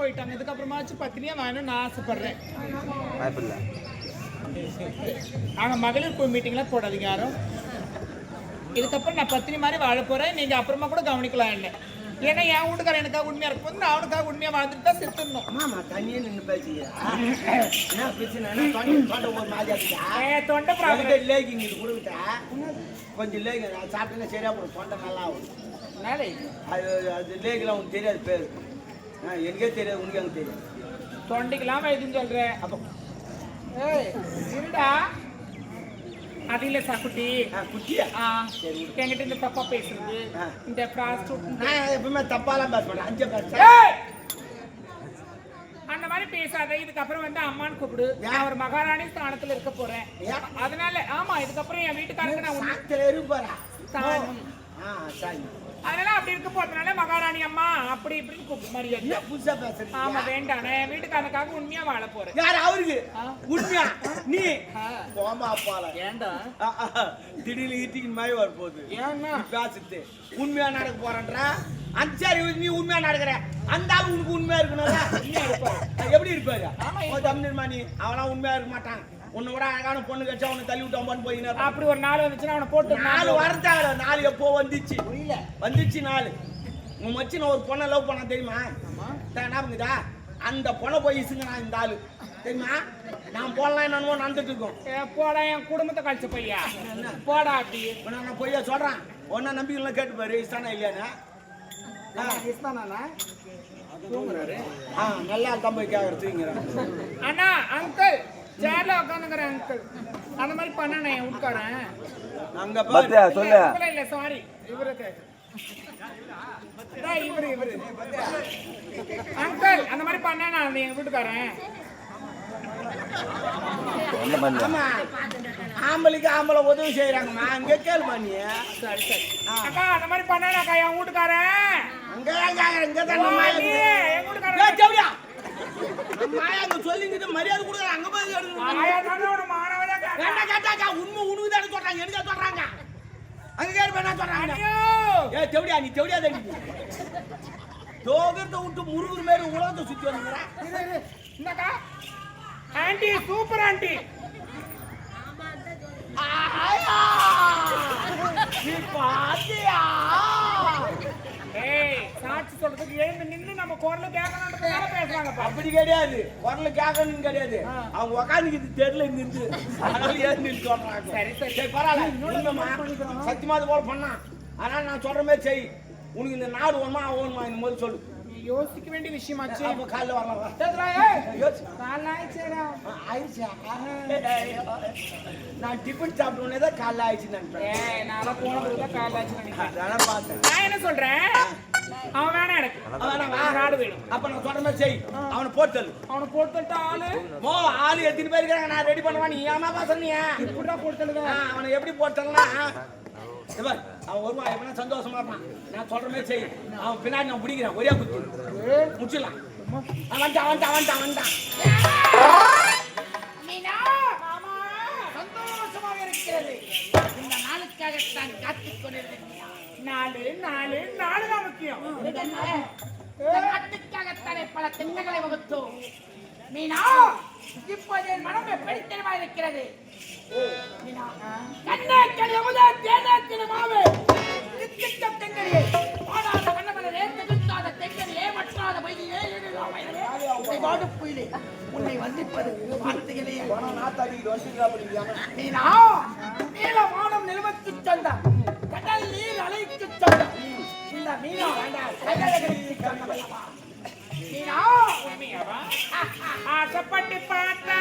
போயிட்டாங்க. இதுக்கப்புறமாச்சும் பத்தினியா வேணும்னு நான் ஆசைப்படுறேன். வாய்ப்பில்லை. ஆனா மகளிர் குழு மீட்டிங்லாம் போடாதீங்க யாரும் இதுக்கப்புறம் நான் பத்தினி மாதிரி வாழ போறேன். நீங்க அப்புறமா கூட கவனிக்கலாம் என்ன. ஏன்னா என் வீட்டுக்காரன் எனக்காக உண்மையா இருக்கும்போது நான் அவனுக்காக உண்மையா வாழ்ந்துட்டு தான் செத்துடணும். மாமா தண்ணியே நின்று பேசியா என்ன பிரச்சனை? தொண்டை ப்ராப்ளம் லேகிங் இது கொடுக்கிட்டா? கொஞ்சம் லேகிங் சாப்பிட்டேன்னா சரியா போடும் தொண்டை நல்லா ஆகும். அது அது லேகிலாம் உனக்கு தெரியாது பேர். எனக்கே தெரியாது உனக்கு எனக்கு தெரியாது. தொண்டைக்கெல்லாம் எதுன்னு சொல்ற. அப்போ ஏய் இருடா. அது இல்ல சாக்குட்டி ஆ குட்டியா? ஆ, என்கிட்ட இந்த தப்பா பேசுறது. இந்த நான் எப்பவுமே தப்பாலாம் பேச மாட்டேன் அஞ்சு பேச ஏய்! அந்த மாதிரி பேசாத. இதுக்கப்புறம் வந்து அம்மான்னு கூப்பிடு. நான் ஒரு மகாராணி ஸ்தானத்துல இருக்க போறேன்? அதனால ஆமா இதுக்கப்புறம் என் வீட்டுக்காரருக்கு நான் சாத்துல இருப்பாரா ஸ்தானம். ஆ சரி அதனால அப்படி இருக்க போறதுனால மகாராணி அம்மா அப்படி இப்படின்னு கூப்பிடு மரியாதை என்ன புதுசா பேசுறீங்க? ஆமா வேண்டாம். வீட்டுக்காரனுக்காக உண்மையா வாழ போறேன். யார் அவருக்கு. உண்மையா? நீ. போமா அப்பால. ஏண்டா? திடீர்னு ஈட்டிக்கு மாதிரி வரப்போகுது. ஏன்னா? நீ பேசுறது உண்மையா நடக்க போறன்றா? அஞ்சாரி நீ உண்மையா நடக்கிற? அந்த ஆள் உனக்கு உண்மையா இருக்கணும்ல? உண்மையா இருப்பாரு. எப்படி இருப்பாரு? ஆமா, தமிழ்மா நீ அவனா உண்மையா இருக்க மாட்டான். உன்னை விட அழகான பொண்ணு கட்சா உன்னை தள்ளி விட்டான் போயினா அப்படி ஒரு நாள் வந்துச்சுன்னா அவனை போட்டு நாலு வரத்தாங்க நாலு எப்போ வந்துச்சு? புரியல. வந்துச்சு நாலு. உன் மச்சி நான் ஒரு பொண்ணை லவ் பண்ண தெரியுமா? ஞாபகதா அந்த பொண்ணை போய் இசுங்க நான் இந்த ஆளு. தெரியுமா? நான் போடலாம் என்னமோ நடந்துட்டு இருக்கோம். போடா என் குடும்பத்தை கழிச்ச பையா? போடா அப்படி. உன்னை நான் பொய்யா சொல்றேன்? ஒன்னா நம்பிக்கைலாம் கேட்டு பாரு இஷ்டானா இல்லையானே ஆ. நல்லா தான் போய் கேட்கறதுங்கிறேன் அண்ணா அங்கிள் சேர்ல உட்காந்துக்கிற அங்கிள் அந்த மாதிரி பண்ணானே என் வீட்டுக்காரன் அங்க பத்தியா சொல்லு. இல்ல, சாரி இவரு கேக்கு. டேய், இவரு இவரு. அங்கிள் அந்த மாதிரி பண்ணானா அந்த என் வீட்டுக்காரன்? ஆம்பளைக்கு ஆம்பளை உதவி செய்யறாங்கம்மா அங்க கேளுமா நீ? சரி சரி. அக்கா அந்த மாதிரி பண்ணானாக்கா என் வீட்டுக்காரன்? அங்க இங்க தான் என் ஏய், வீட்டுக்காரன் ஆயா அங்க சொல்லிக்கிட்டு மரியாதை கொடுக்குற அங்க போய் தானே. வேண்டாம் கேட்டாக்கா உண்மை உனக்கு தானே சொல்றாங்க எனக்கு சொல்றாங்க அங்க கேட்டு என்ன சொல்றாங்க! ஏ தெவடியா நீ தெவடியா தண்ணி தோகத்தை விட்டு முருகர் மேல உலகத்தை சுத்தி வந்துக்கிற இரு, இரு. இந்தாக்கா. ஆண்டி சூப்பர் ஆண்டி நீ பாத்தியா சாட்சி சொல்றதுக்கு எழுந்து நின்னு நம்ம குரல கேட்கணுன்றதுனால பேசுறாங்கப்பா. அப்படி கிடையாது. குரல கேட்கணும்னு கிடையாது. அவங்க உக்காந்துக்கிட்டு தெருல இருந்து அதனால ஏன் நின்று சொல்றாங்க. சரி, சரி. பரவாயில்ல. சத்தியமா அது போல பண்ணான் அதனால நான் சொல்ற மாதிரி செய். உனக்கு இந்த நாடு வேணுமா ஓணுமா இந்த மாதிரி சொல்லு. யோசிக்க வேண்டிய விஷயமாச்சு அப்ப காலைல வரலாம். காலைல ஆயிடுச்சேடா. ஆயிடுச்சா நான் டிஃபன் சாப்பிட்ட உடனே தான் காலைல ஆயிடுச்சு நினைப்பேன் ஏய், நான்லாம் போன பிறகுதான் காலைல ஆச்சுன்னு நினைக்கிறேன். அதான் பார்த்தேன் நான் என்ன சொல்றேன் அவன் வேணாம் எனக்கு அவன வா. நாடு வேணும் அப்ப நான் சொல்ற மாதிரி செய் அவனை போட்டு அவனை போட்டு ஆளு மோ ஆளு எத்தனை பேர் இருக்காங்க நான் ரெடி பண்ணுவான் நீ ஏமா சொன்னியா இப்படிதான் போட்டு அவனை எப்படி அவன் வருவான் எப்படின்னா சந்தோஷமா இருப்பான். நான் சொல்ற மாதிரி செய். அவன் பின்னாடி நான் பிடிக்கிறேன் ஒரே குத்து. முடிச்சிடலாம். அவன் வந்துட்டான் வந்துட்டான் வந்துட்டான் வந்துட்டான். மீனா! மாமா! சந்தோஷமாக இருக்கிறது. இந்த நாளுக்காகத்தான் காத்துக் கொண்டிருக்கிறேன் நாலு நாலு நாலு தான் முக்கியம். நாட்டுக்காகத்தானே பல திட்டங்களை வகுத்தோம். மீனா! இப்போது என் மனம் எப்படி தெரியுமா இருக்கிறது மீனா கண்ணே கழியமுதா தேனே திருமாவே தித்திக்கம் தெங்கரியே பாடாத வண்ணமலரே திகுத்தாத தெங்கரியே மற்றாத வயலே. உன்னை வாடு புயலே. உன்னை வந்திப்பது வார்த்தைகளே மீனா நீல வானம் சொந்த. கடல் நீர் அலைக்கு சொந்த. இந்த மீனா சொந்தமல்லவா மீனா உண்மையாவா ஆசைப்பட்டு பார்த்தா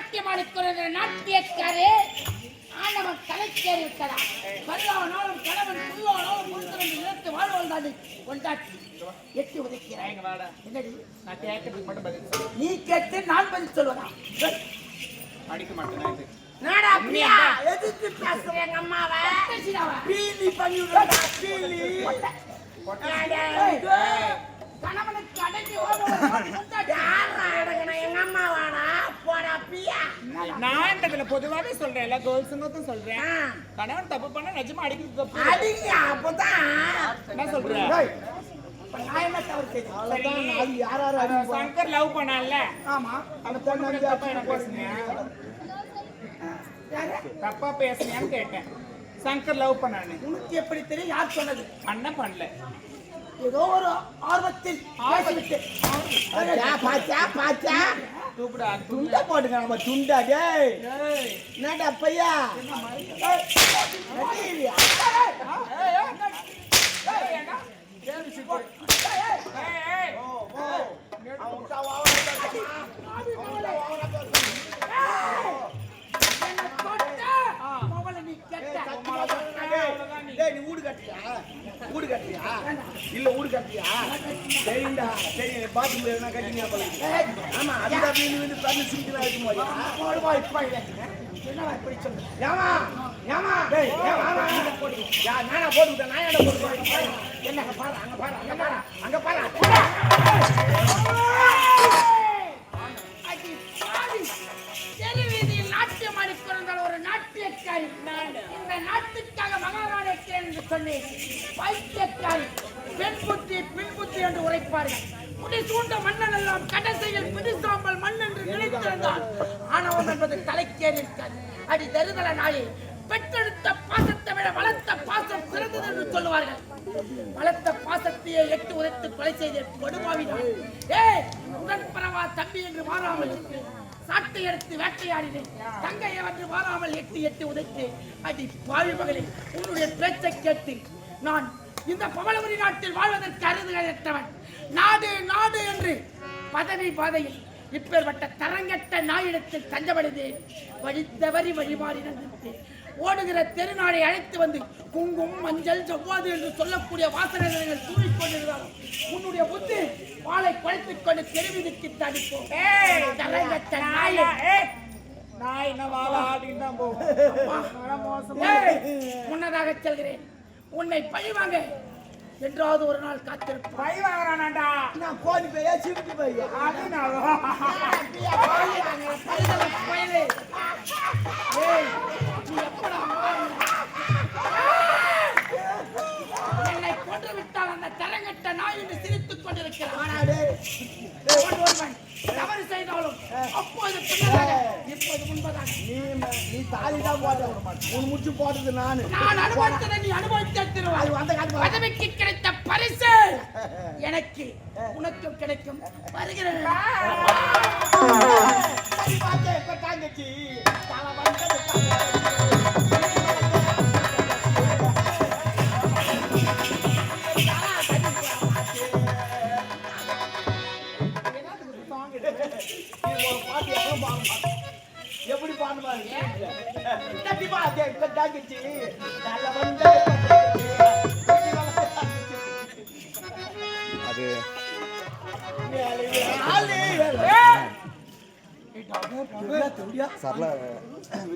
நாட்டியம் அடுக்கிறது நாட்டியக்காரு. ஆண்டவன் தலைக்கேறி இருக்கிறான் வல்லானாலும் கணவன் புல்லானாலும் முன்திறந்து இழத்து வாழ்வந்தாது கொண்டாட்டி எட்டி உதைக்கிறாய். என்னடி? நான் கேட்கறதுக்கு மட்டும் பதில் நீ மாட்டேன் நாடா அப்படியா எதுக்கு எங்க அம்மாவை? பீலி பண்ணி கணவனுக்கு அடங்கி ஓடுறா யாரா அடங்கணும் எங்க அம்மாவானா நான் இந்த இதுல பொதுவாவே சொல்றேன் எல்லா கேர்ள்ஸுங்களுக்கும் சொல்றேன். கணவன் தப்பு பண்ணா நிஜமா அடிக்கிறது தப்பு அடிங்க அப்பதான். என்ன சொல்ற? இப்ப நான் என்ன தவறு செய்தேன் சரி. அஹ் சங்கர் லவ் பண்ணான்ல. ஆமா. தப்பா பேசுனியான்னு கேட்டேன். சங்கர் லவ் பண்ணானு. உனக்கு எப்படி தெரியும்? யார் சொன்னது? பண்ண பண்ணல. ஏதோ ஒரு ஆர்வத்தில் பாச்சா பாச்சா பாச்சா தூக்குடா துண்டை போட்டுங்க நம்ம துண்டா டேய் ஏய் என்னடா பையா நடிகிறியா? என்னை தொட்ட, மொபைலை நீ கெட்ட. டேய் நீ வீடு கட்டியா வீடு கட்டியா இல்ல வீடு கட்டியா சரிண்டா சரி பாத்ரூம் எதுனா கட்டினியா போல இருக்கு. ஆமா அதுதான் வீடு வீடு பண்ணி சிங்கிளா இருக்கும் போது போடுவா, இப்ப. என்னடா இப்படி சொல்ற? ஏமா ஏமா டேய் ஏமா அங்க போடு யா நானா போட்டுட்டேன் நான் என்ன போட்டுட்டேன் என்ன பாரு அங்க பாரு அங்க பாரு அங்க பாரு நாட்டியக்காரி இந்த நாட்டுக்காக மகாராணி என்று சொன்னேன் பைத்தியக்காரி பெண் புத்தி பின் புத்தி என்று உரைப்பார்கள். முடி சூண்ட மன்னன் எல்லாம் கடைசியில் பிடிசாம்பல் மண் என்று நினைத்திருந்தான் ஆணவம் என்பது தலைக்கேறி அடி தருதல நாயை பெற்றெடுத்த பாசத்தை விட வளர்த்த பாசம் சிறந்தது என்று சொல்லுவார்கள். வளர்த்த பாசத்தையே எட்டு உரைத்து கொலை செய்த கொடுமாவினான். ஏய் உடன்பரவா தம்பி என்று மாறாமல் சாட்டை எடுத்து வேட்டையாடினேன். தங்கையை வந்து மாறாமல் எட்டு எட்டு உதைத்து அடி பாவி மகளே உன்னுடைய பேச்சை கேட்டு நான் இந்த பவளவரி நாட்டில் வாழ்வதற்கு அருதுகளற்றவன் நாடு நாடு என்று பதவி பாதையில் இப்பேற்பட்ட தரங்கட்ட நாயிடத்தில் தஞ்சமடைந்தேன். வழித்தவறி வழிமாறி நடந்தேன். ஓடுகிற தெருநாளை அழைத்து வந்து குங்கும் மஞ்சள் செவ்வாது என்று சொல்லக்கூடிய வாசனைகள் தூவிக்கொண்டிருந்தாலும் உன்னுடைய புத்தி வாளை குழைத்துக் கொண்டு தெருவிதிக்கு தடிப்போம். முன்னதாக செல்கிறேன். உன்னை பழிவாங்க என்றாவது ஒரு நாள் காத்திருப்பான் பை வாங்குறானாண்டா. நான் போனி போய் சிவிட்டு அது நான் என்னை கொன்று விட்டால் அந்த தரங்கட்ட நாய் என்று சிரித்துக் கொண்டிருக்கிறான் தவறு செய்தாலும் அப்போது பின்னதாக இப்போது முன்பதாக. நீ நீ தாலி தான் போட்ட. உன் முடிச்சு போட்டது நானு. நான் அனுபவித்ததை நீ அனுபவித்தே திருவாய். அது வந்த காட்டு பதவிக்கு கிடைத்த பரிசு எனக்கு உனக்கும் கிடைக்கும் வருகிறேன் சரி பாத்தே இப்ப தாங்கச்சி.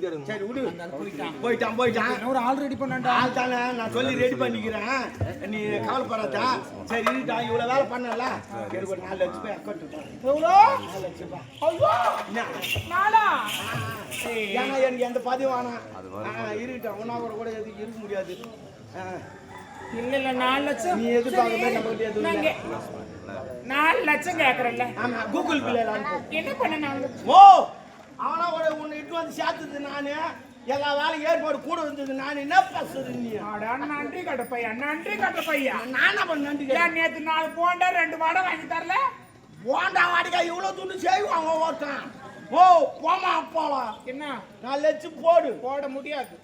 எடுக்கணும் சரி விடு. போயிட்டான் போயிட்டான். ஒரு ஆள் ரெடி பண்ணாண்டா ஆள் தானே நான் சொல்லி ரெடி பண்ணிக்கிறேன். நீ கவலைப்படாதா சரி இருடா இவ்வளவு வேலை பண்ணல. எனக்கு ஒரு நாலு லட்சம் ரூபாய் அக்கௌண்ட் எவ்வளோ? நாலு லட்சம் ரூபாய்? நாளா? ஏன்னா எனக்கு எந்த பதிவும் வேணாம் இருக்கட்டும் உன்னா கூட கூட எதுவும் இருக்க முடியாது. ஆ, இல்ல இல்ல நாலு லட்சம். நீ எதிர்பார்க்க. நாலு லட்சம் கேக்குறல்ல ஆமா கூகுள் அனுப்பு. என்ன பண்ண நாலு லட்சம்? ஓ அவனா கூட உன்னை இட்டு வந்து சேர்த்தது நானு. எல்லா வேலையும் ஏற்பாடு கூட இருந்தது நான். என்ன பேசுறது நீ? நன்றி கட்ட பையா நன்றி கட்ட பையா நானா பண்ண நன்றி ஏன் நேத்து நாலு போண்டா ரெண்டு வடை வாங்கி தரல? போண்டா வாடிக்கா இவ்வளவு துண்டு செய்வாங்க ஒருத்தன். ஓ போமா போலாம் என்ன? நாலு லட்சம் போடு. போட முடியாது?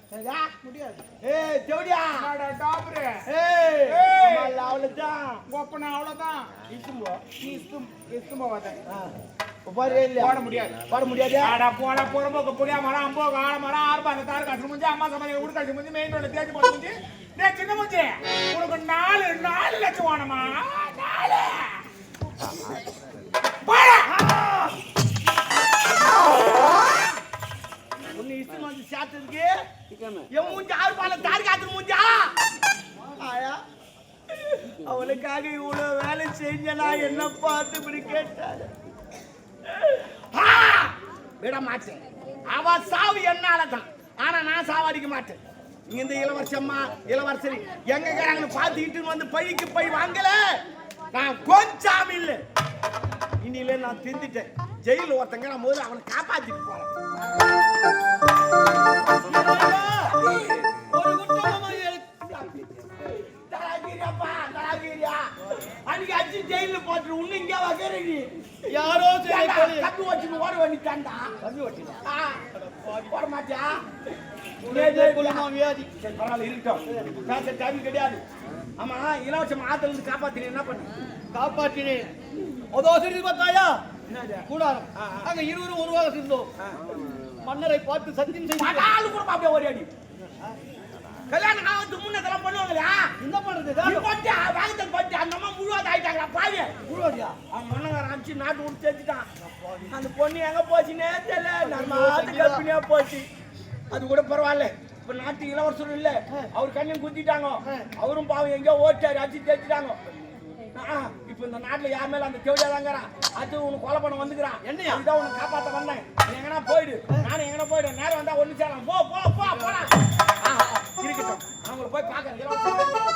முடியாது. ஏய் தேவடியா. அடா டாபரு. ஏய் ஏய். அவ்வளவுதான். கோப்பன அவ்வளவுதான். இட்டும்போ நீ இஸ்தும் இஸ்தும் போவாத போட முடியாது. பாட முடியாது. ஆடா போடா புறம்போக்கு புளியா மரம் அம்போக்கு ஆழ மரம் ஆர்ப்பாங்க தார் காசு முடிஞ்சு அம்மா சமையல் உடுக்காசு முடிஞ்சு மெயின் ரோட்ல முடிஞ்சு டேய் சின்ன முடிஞ்சு உனக்கு நாலு நாலு லட்சம் வேணுமா? நாலு. போடா. ஒண்ணு இஷ்டம் வந்து சேர்த்ததுக்கு என் மூஞ்சி ஆறு பால தாரி காத்து மூஞ்சா? ஆயா அவளுக்காக இவ்வளவு வேலை செஞ்சனா என்ன பார்த்து இப்படி கேட்டாரு! விட மாட்டேன். அவ சாவு என்னால தான் ஆனா நான் சாவடிக்க மாட்டேன். இந்த இளவரசம்மா இளவரசரி எங்க இருக்கிறாங்கன்னு பார்த்துக்கிட்டு வந்து பழிக்கு போய் வாங்கல? நான் கொஞ்சம் இல்லை. இனியில நான் திந்துட்டேன் ஜெயில ஒருத்தங்க நான் முதல்ல அவனை காப்பாத்திட்டு போறேன். அன்னைக்கு அடிச்சு ஜெயில போட்டு உன்ன இங்க வகரடி யாரோ கம்பி வச்சுன்னு ஓட வேண்டிட்டான்டா கம்பி வச்சுனா போட மாட்டியா? வியாதி. சரி பரவாயில்ல இருக்கட்டும் பேச டைம் கிடையாது. ஆமா இலவசம் ஆத்துல இருந்து காப்பாத்தினு என்ன பண்ண? காப்பாற்றினேன் அதோ சிறிது பார்த்தாயா? கூடாரம். அங்க இருவரும் உருவாக இருந்தோம். மன்னரை பார்த்து சத்தியம் செய்து கூட அப்படியே ஒரு அடி. கல்யாணம் ஆகிறதுக்கு முன்ன இதெல்லாம் பண்ணுவாங்களா என்ன பண்றது போட்டு வேகத்தில் போட்டு அந்த அம்மா முழுவாத ஆயிட்டாங்களா பாரு. உருவாதியா அவன் மண்ணங்கார அடிச்சு நாட்டு விட்டு சேர்த்துட்டான் அந்த பொண்ணு எங்க போச்சுன்னே தெரியல. நம்ம ஆத்து கற்பினியா போச்சு. அது கூட பரவாயில்ல. இப்ப நாட்டு இளவரசர் இல்ல. அவர் கண்ணையும் குத்திட்டாங்க. அவரும் பாவம் எங்கேயோ ஓட்டாரு அடிச்சு தேய்ச்சிட்டாங்க. இப்ப இந்த நாட்டுல யார் மேல அந்த தேவையாதாங்கிறான் அது உனக்கு கொலை பண்ண வந்துக்கிறான் என்னையா? இதான் உனக்கு காப்பாத்த வந்தேன். நீ எங்கனா போயிடு. நானும் எங்கனா போயிடு நேரம் வந்தா ஒண்ணு சேரலாம். போ போ போ போடா இருக்கட்டும். அவங்கள போய் பாக்குறேன்